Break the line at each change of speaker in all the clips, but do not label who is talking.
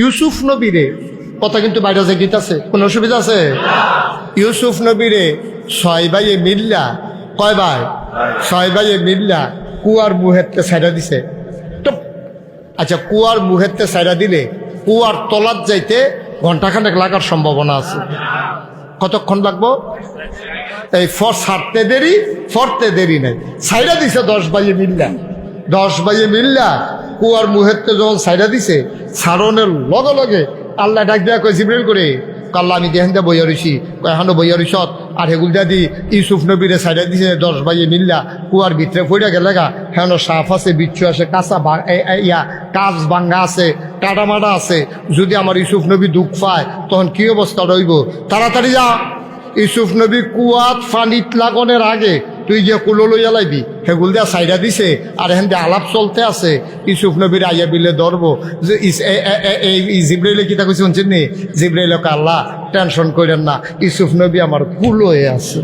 ইউসুফ নবীরে কথা কিন্তু বাইরে আছে, কোন অসুবিধা আছে? ইউসুফ নবীরে ছয় ভাইয়ে মিল্লা, কয় ভাই? ছয় ভাইয়ে মিল্লা, কুয়ার মুহেরতে সাইডা দিছে। টপ। আচ্ছা কুয়ার মুহেরতে সাইডা দিলে কুয়ার তলাত যাইতে ঘন্টাখানেক লাগার সম্ভাবনা আছে। কতক্ষণ লাগবো? এই ফর সারতে দেরি, ফরতে দেরি নাই। সাইডা দিছে দশ বাইয়ে মিল্লা। দশ বাইয়ে মিল্লা কুয়ার মুহেরতে যখন সাইডা দিছে সারণের লগে লগে আল্লাহ ডাক দেয়া কয় জিব্রেল করে। কাল্লা আমি দেহেন দা বইয়া রইছি। এখনও বইয়া রইছত আর হেগুল দা দি, ইউসুফ নবীরে সাইডা দিছে, দশ বাইয়ে মিল্লা কুয়ার ভিতরে পড়িয়া গেলে গা, হেন সাফ আছে, বিচ্ছু আছে, কাঁচা ইয়া কাজ ভাঙ্গা আছে কাটামাটা আছে। যদি আমার ইউসুফ নবী দুঃখ পায়, তখন কি অবস্থা রইব? তাড়াতাড়ি যা। ইউসুফ নবী কুয়াত ফানিত লাগনের আগে তুই যে কুলো লইয়া লাইবি হেগুল দিয়া সাইডা দিছে, আর এখান দিয়ে আলাপ চলতে আছে। ইউসুফ নবীর আইয়া বিলে ধরবো। যে এই জিব্রাইলে কিতা কইছে শুনছেন নি? জিব্রাইল আল্লাহ টেনশন করেন না। ইউসুফ নবী আমার কুলোয়ে আছে।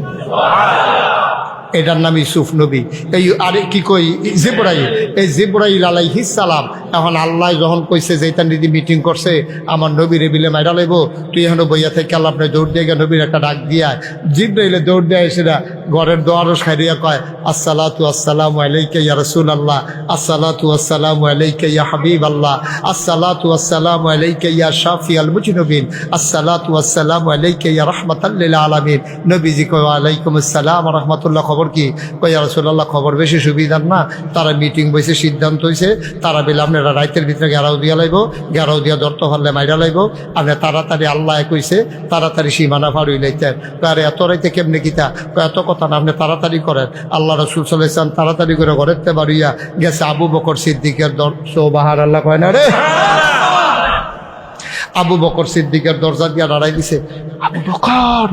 এটার নাম ইসুফ নবী। এই, আরে কি কই? জিব্রাইল। এই জিব্রাইল আলাইহিস সালাম, এখন আল্লাহ যখন কইছে যে নিদি মিটিং করছে, আমার নবীর বিলে মাইরা লাইব। তুই এখন বইয়া থেকে আল্লাহ আপনি দৌড় দিয়ে গিয়ে নবীর একটা ডাক দিয়া, জিব্রাইলে দৌড় দিয়ে এসে ঘরের দোয়ারও খাইরিয়া কয়, আসসালাতু আসসালামু আলাইকা ইয়া রাসূলুল্লাহ, আসসালাতু আসসালামু আলাইকা ইয়া হাবিব আল্লাহ আসসালাতু আসসালামু আলাইকা শাফি আল মুজনবিন, আসসালাতু আসসালামু আলাইকা ইয়া আলামিন। নবীজি কয় আলাইকুম আসসালাম রাহমাতুল্লাহ। খবর কি? কয়, ইয়া রাসূলুল্লাহ, খবর বেশি সুবিধার না। তারা মিটিং বইছে সিদ্ধান্ত হইছে, তারা বলে, আপনারা রাইতের ভিতরে গেরাও দিয়া লাইব গেরাও দিয়া ধরতে পারলে মাইরা লাইব আপনি তাড়াতাড়ি আল্লাহ কইছে, তাড়াতাড়ি সীমানা পার হইলাইতেন আরে, এত রাইতে কেমনে কিতা? এত কথা না, আপনি তাড়াতাড়ি করেন। আল্লাহ রসুল সাল্লাম তাড়াতাড়ি করে ঘরেতে বাড়িয়া গেছে আবু বকর সিদ্দিকের দর সৌবাহার আল্লাহ কয় না রে? আবু বকর সিদ্দিকের দরজা দিয়া দাঁড়াই দিছে। আবু বকর!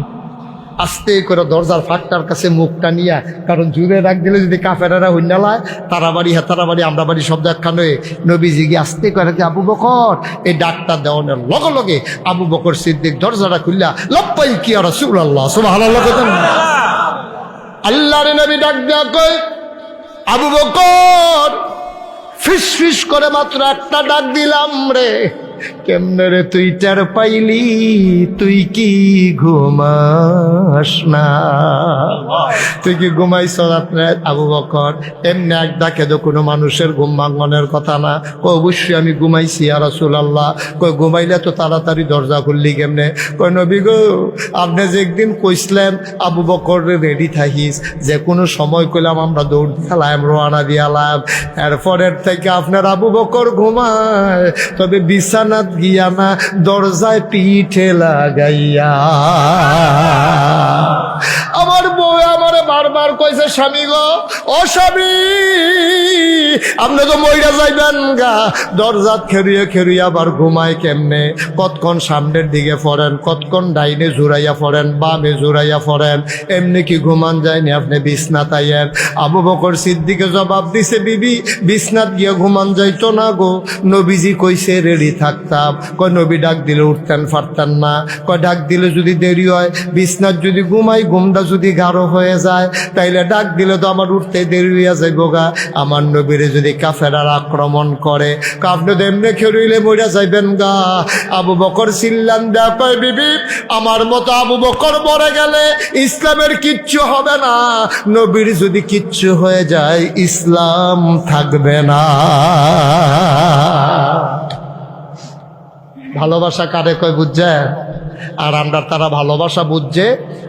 আস্তে করে দরজার ফাঁকটার কাছে মুখটা নিয়া, কারণ জুড়ে রাখ দিলে যদি কাফেরারা হইনালায় তারা বাড়ি হেতারা বাড়ি আমরা বাড়ি সব একখান হয়ে নবীজি গিয়ে আস্তে করে যে, আবু বকর! এই ডাকটা দেওয়ানোর লগে লগে আবু বকর সিদ্দিক দরজাটা খুললা লপ্পাই কি আর সুর আল্লাহ সুবাহ আল্লাহর নবী ডাক দেওয়া কই আবু বকর, ফিস ফিস করে মাত্র একটা ডাক দিলাম রে। কেমনে রে তুই চার পাইলি? তুই কি ঘুমাস না? তুই কি ঘুমাইছ রাত্রে, আবু বকর? এমনি এক ডাকে তো কোনো মানুষের ঘুম ভাঙনের কথা না। ও অবশ্যই আমি ঘুমাইছি আর রসুল আল্লাহ কই ঘুমাইলে তো তাড়াতাড়ি দরজা খুললি কেমনে? কই নবী গো, আপনি যে একদিন কইসলেন, আবু বকর রেডি থাকিস। যে কোনো সময় কইলাম, আমরা দৌড় দিয়ালাম রোয়ানা দিয়ালাম এরপরের থেকে আপনার আবু বকর ঘুমায়। তবে বিছানাত গিয়া না দরজায় পিঠে লাগাইয়া। আমার বউ আমার বারবার কইছে স্বামী গো ও স্বামী আপনি তো মইরা যাইবেন গা। দরজাত খেরিয়ে খেরিয়ে আবার ঘুমায় কেমনে? কতক্ষণ সামনের দিকে ফরেন, কতক্ষণ ডাইনে জুড়াইয়া ফরেন, বামে জুড়াইয়া ফরেন? এমনি কি ঘুমান যায়নি আপনি বিছনাত আইয়েন আবু বকর সিদ্দিকে জবাব দিছে, বিবি, বিছনাত গিয়ে ঘুমান যাইতো না গো। নবীজি কইছে, রেডি থাকতাম কয়, নবী ডাক দিলে উঠতেন পারতেন না। কয়, ডাক দিলে যদি দেরি হয়, বিছনাত যদি ঘুমাই, ঘুমটা যদি গাঢ় হয়ে যায়, তাইলে ডাক দিলে তো আমার উঠতে দেরি হইয়া যায় গোগা আমার নবীরে যদি কাফেরার আক্রমণ করে আপনি তো এমনি খেরইলে মরিয়া যাইবেন গা। আবু বকর সিল্লান দেয়া বিবি, আমার মতো আবু বকর মরে গেলে ইসলামের কিচ্ছু হবে না। নবীর যদি কিচ্ছু হয়ে যায়, ইসলাম থাকবে না। ভালোবাসা কারে কয় বুঝছে আর আমরা তারা ভালোবাসা বুঝছে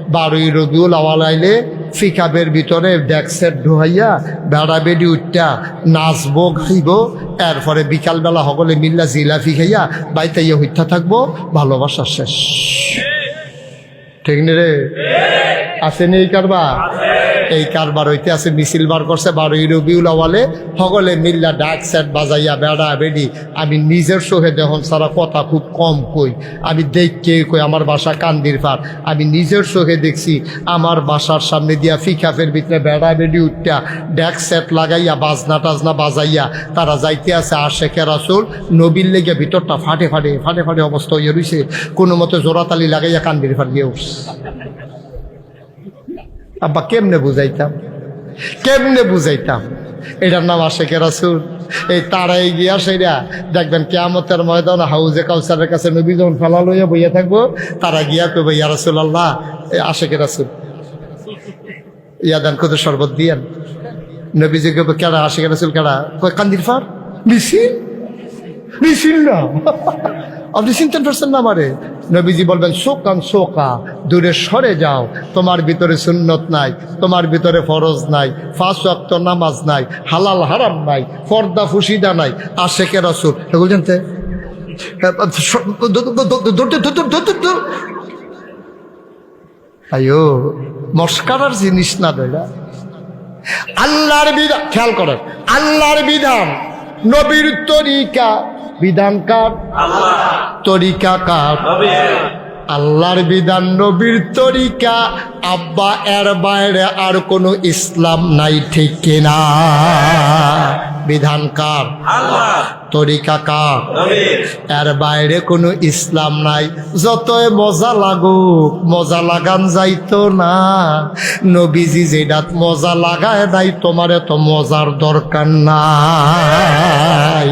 বারোই রবিউল আওয়াল আইলে ফিকাবের ভিতরে ডেক্সের ঢুহাইয়া বেড়া বেডি উঠটা নাচব খাইব এরপরে বিকালবেলা সকলে মিল্লা জিলাফি খাইয়া বাইতে ইয়ে হইতা থাকব, ভালোবাসা শেষ। ঠিক নে রে? আসেনি এই কারবার? এই কারবার হইতে আছে মিছিল বার করছে বারোই রবিউল আওয়ালে। সকলে মিল্লা ডাক সেট বাজাইয়া বেড়া বেডি। আমি নিজের চোখে দেখুন সারা কথা খুব কম কই। আমি দেখকে কই আমার বাসা কান্দির পার। আমি নিজের চোখে দেখছি আমার বাসার সামনে দিয়া ফিকাফের ভিতরে বেড়া বেডি উঠটা। ড্যাক সেট লাগাইয়া বাজনা টাজনা বাজাইয়া। তারা যাইতে আছে আর আশেখের আসল নবীর লেগে ভিতরটা ফাটে ফাটে ফাটে ফাটে অবস্থা হয়ে রইছে। কোনো মতে জোড়াতালি লাগাইয়া কান্দির ফাট দিয়ে উঠছে। আব্বা কেমনে বুঝাইতাম? কেমনে বুঝাইতাম? এটার নাম আশেখের রাসুল। এই তারাই গিয়া সেরা, দেখবেন কেয়ামতের ময়দান হাউজে কাউসারের কাছে নবী যখন ফেলা লইয়া বইয়া থাকব, তারা গিয়া কইব, ইয়া রাসুল আল্লাহ আশেকে রাসুল। ইয়াদান কত শরবত দিয়েন। নবীজি কইব, কেডা আশেকে রাসুল, কেডা? কই কান্দির ফার? মিছিল? মিছিল না। আপনি চিন্তেন পারছেন না আমারে নবীজি বলবেন শোকান শোকা দূরে সরে যাও তোমার ভিতরে সুন্নত নাই তোমার ভিতরে ফরজ নাই ফাঁস অক্ত নামাজ নাই হালাল হারাম নাই পর্দা ফুসিদা নাই আশেকে রসুল এগুলো জানতে আয়ো মস্কারার জিনিস না বেড়া আল্লাহর বিধান খেয়াল করেন আল্লাহর বিধান নবীর তরিকা বিধান কার? তরিকা কার? আল্লাহর বিধান নবীর তরিকা। আব্বা, এর বাইরে আর কোনো ইসলাম নাই, ঠিক কিনা তরিকা কার? এর বাইরে কোনো ইসলাম নাই। যতই মজা লাগুক, মজা লাগান যাইতো না। নবীজি যেটাত মজা লাগায় নাই, তোমার এত মজার দরকার নাই।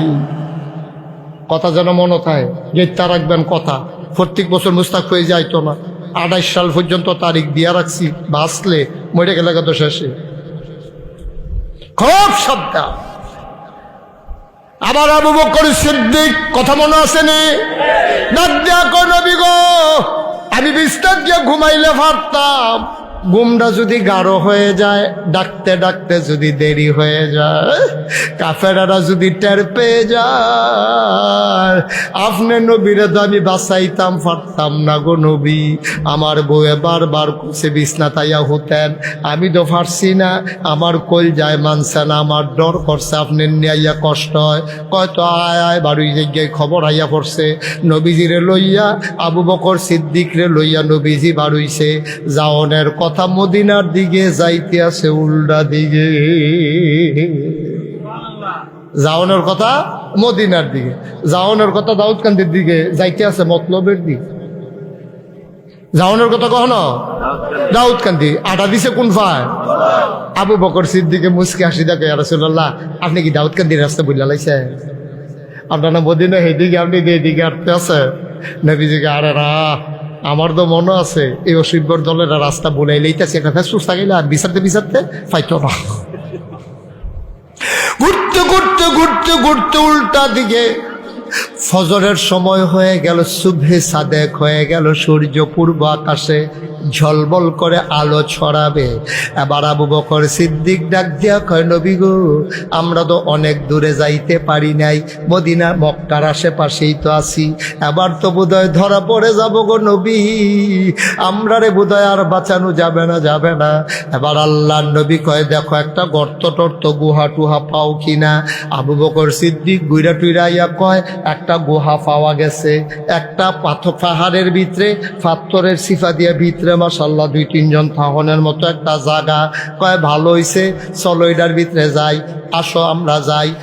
যেন মনে থাকে গেটটা রাখবেন কথা। প্রত্যেক বছর মুস্তাক হয়ে যাইতো না। আঠাইশ সাল পর্যন্ত তারিখ দিয়া রাখছি, বাঁচলে মরে গেলে কত শেষে। খুব সাবধান। আবার আবু বকর সিদ্দিক, কথা মনে আছে নি? ডাক দিয়া গো, আমি বিস্তার দিয়ে ঘুমাইলে পারতাম। ঘুমটা যদি গাঢ় হয়ে যায়, ডাকতে ডাকতে যদি দেরি হয়ে যায়, কাফেরারা যদি টের পেয়ে যায়, আপনি নবীরে তো আমি পারতাম না গো নবী। আমার বউয়ে বারবার কুসে বিছনা তাইয়া হতেন, আমি তো পারছি না, আমার কল যায় মানছে না, আমার ডর করছে, আপনি নিয়াইয়া কষ্ট হয়। কয়তো আয় আয়, বাড়ি জায়গায় খবর আইয়া পড়ছে। নবীজিরে লইয়া, আবু বকর সিদ্দিক রে লইয়া নবীজি বাড়ইছে, জাওনের কথা মদিনার দিকে যাইতে আছে উল্টা দিকে। জাওনের কথা মদিনার দিকে। জাওনের কথা দাউদকান্দির দিকে যাইতে আছে মতলবের দিকে। জাওনের কথা কখনো? দাউদকান্দি। আটা দিছে কোন ফায়? আবু বকর সিদ্দিকে মুসকে হাসি দেখে রসুল্লাহ আপনি কি দাউদকান্দির রাস্তা বুঝলা লাইছে আপনার মদিনা হেদিকে আপনি এদিকে আটতে আছে। নবীজিকে আরে রা আমার তো মনে আছে, এই অসিব্বর দলের রাস্তা বলে লইতেছে, একটা ফেসফুস গেলে আর বিচারতে বিচারতে পাইতো না। ঘুরতে ঘুরতে ঘুরতে ঘুরতে উল্টা দিকে ফজরের সময় হয়ে গেল, শুভে সাদেক হয়ে গেল, সূর্য পূর্ব আকাশে। ঝলবল করে আলো ছড়াবে। এবার আবু বকর সিদ্দিক ডাক দিয়া কয়, নবী গো, আমরা তো অনেক দূরে যাইতে পারি নাই। মদিনা, মক্কার আশেপাশেই তো আছি। এবার তো বোধহয় ধরা পড়ে যাব গো নবী। আমরা রে বোধহয় আর বাঁচানো যাবে না যাবে না। এবার আল্লাহ নবী কয়, দেখো একটা গর্ত টর্ত গুহা টুহা পাও কিনা আবু বকর সিদ্দিক গুইরা টুইরাইয়া কয়, একটা গুহা পাওয়া গেছে। একটা পাথর পাহাড়ের ভিতরে, পাথরের সিফা দিয়ে ভিতরে মাসাল্লাহ দুই, তিনজন থাহনের মতো একটা জায়গা। কয়, ভালো হইছে? চলো এটার ভিতরে যাই, আসো, আমরা যাই।